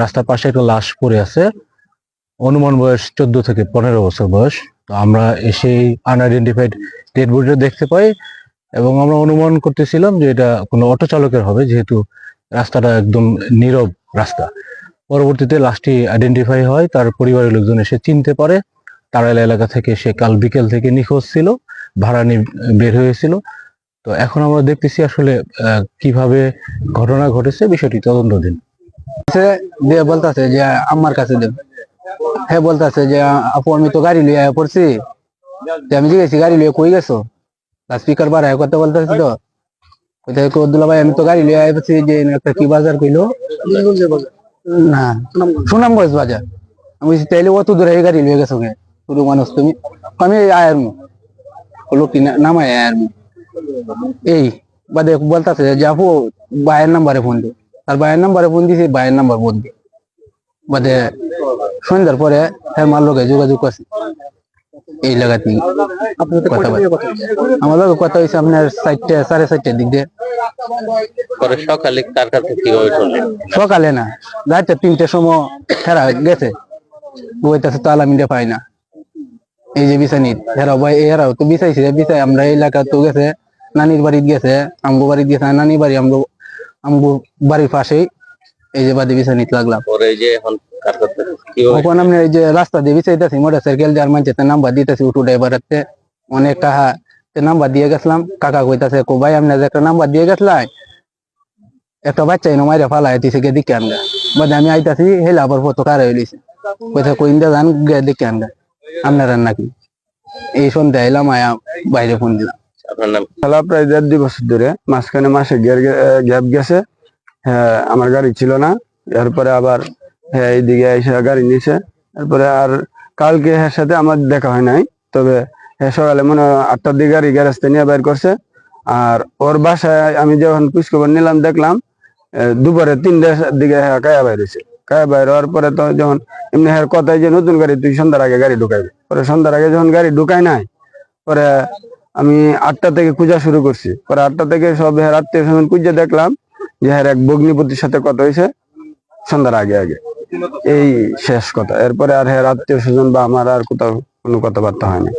রাস্তার পাশে একটা লাশ পড়ে আছে, অনুমান বয়স চোদ্দ থেকে পনেরো বছর বয়স। তো আমরা এসেই আনআইডেন্টিফাইড ডেড বডিটা দেখতে পাই এবং আমরা অনুমান করতেছিলাম যে এটা কোনো অটো চালকের হবে, যেহেতু রাস্তাটা একদম নীরব রাস্তা। পরবর্তীতে লাশটি আইডেন্টিফাই হয়, তার পরিবারের লোকজন এসে চিনতে পারে। তারাইল এলাকা থেকে সে কাল বিকেল থেকে নিখোঁজ ছিল, ভাড়া নিয়ে বের হয়েছিল। তো এখন আমরা দেখতেছি আসলে কীভাবে ঘটনা ঘটেছে, বিষয়টি তদন্তাধীন। দিয়ে বলতেছে যে আমার কাছে দেব। হ্যাঁ বলতেছে যে, আপু, আমি তো গাড়ি লিয়ে পড়ছি। আমি জিজ্ঞেসি, গাড়ি লিয়ে কই গেছো? স্পিকার বাড়ায় কথা বলতেছি তো। দুলা আমি তো গাড়ি লিয়ে একটা কি বাজার কইলো? না, সুনামগঞ্জ বাজার। আমি তাইলে অত দূরে গাড়ি লিয়ে গেছো মানুষ তুমি? আমি আয়ার মু নামায় আয়ার মু এই, বাদে বলতেছে যে, আপু, ভাইয়ের নাম্বারে ফোন দে। আর ভাইয়ের নাম্বারে ফোন দিছি ভাইয়ের নাম্বার বন্ধ। বাদে সন্ধ্যার পরে হ্যাঁ মার লোকে যোগাযোগ করছে এই লাগাতে কথা আমার লোক কথা হয়েছে আপনার চারটে সাড়ে চারটের দিক দিয়ে। পরে সকালে তার কাছে কীভাবে শুনলেন? সকালে না রাতে তিনটের সময় ফেরা গেছে। বইতেছে তো আলামিনটা পাই না। এই যে বিছানি হেরাও ভাই এরাও তো বিছাইছে বিছাই আমরা এই এলাকা তো গেছে নানির বাড়িতে গেছে আমগো বাড়িতে গেছে নানির বাড়ি আমগো আমগো বাড়ির পাশেই এই যে বাদে বিছানিতে লাগলাম। পরে যে এখন কাছে কীভাবে এই যে রাস্তা দিয়ে বিছাইতেছি মোটর সাইকেল যার মানছে নাম্বার দিতেছি উঠু ড্রাইভারের অনেক টাকা নাম্বার দিয়ে গেছিলাম। কাকা কইতাছে কো ভাই আপনি একটা নাম্বার দিয়ে গেছিলাই একটা বাচ্চা এনে মাইরা ফালাই দিছে গে দিকে আনগা। বাদে আমি আইতাছি হেলা আবার ফটো কার হইলিছে কইতা কইন্দা জান গে দিকে আনগা। আপনারা নাকি? এই সন্ধ্যা এলাম আয়া বাইরে ফোন দিলাম। খেলা প্রায় দেড় দুই বছর ধরে মাঝখানে মাসে গ্যাপ গেছে। হ্যাঁ আমার গাড়ি ছিল না। এরপরে আবার হ্যাঁ এইদিকে এসে গাড়ি নিয়েছে এরপরে আর কালকে এর সাথে আমার দেখা হয় নাই। তবে হ্যাঁ সকালে মনে হয় আটটার দিকে গাড়ি গ্যারেজতে নিয়ে বের করছে। আর ওর বাসায় আমি যখন খোঁজখবর নিলাম, দেখলাম দুপুরে তিনটার দিকে হ্যাঁ কায়া বাইর হয়েছে। কায়া বাইর হওয়ার পরে তো যখন এমনি হ্যাঁ কথায় যে নতুন গাড়ি তুই সন্ধ্যার আগে গাড়ি ঢুকাইবি। পরে সন্ধ্যার আগে যখন গাড়ি ঢুকাই নাই, পরে আমি আটটা থেকে পূজা শুরু করছি। পরে আটটা থেকে সব হ্যাঁ আত্মীয় স্বজন খুঁজে দেখলাম যে হ্যাঁ এক ভগ্নিপতির সাথে কথা হয়েছে সন্ধ্যার আগে আগে। এই শেষ কথা। এরপরে আর হ্যাঁ আত্মীয় স্বজন বা আমার আর কোথাও কোনো কথাবার্তা হয়নি।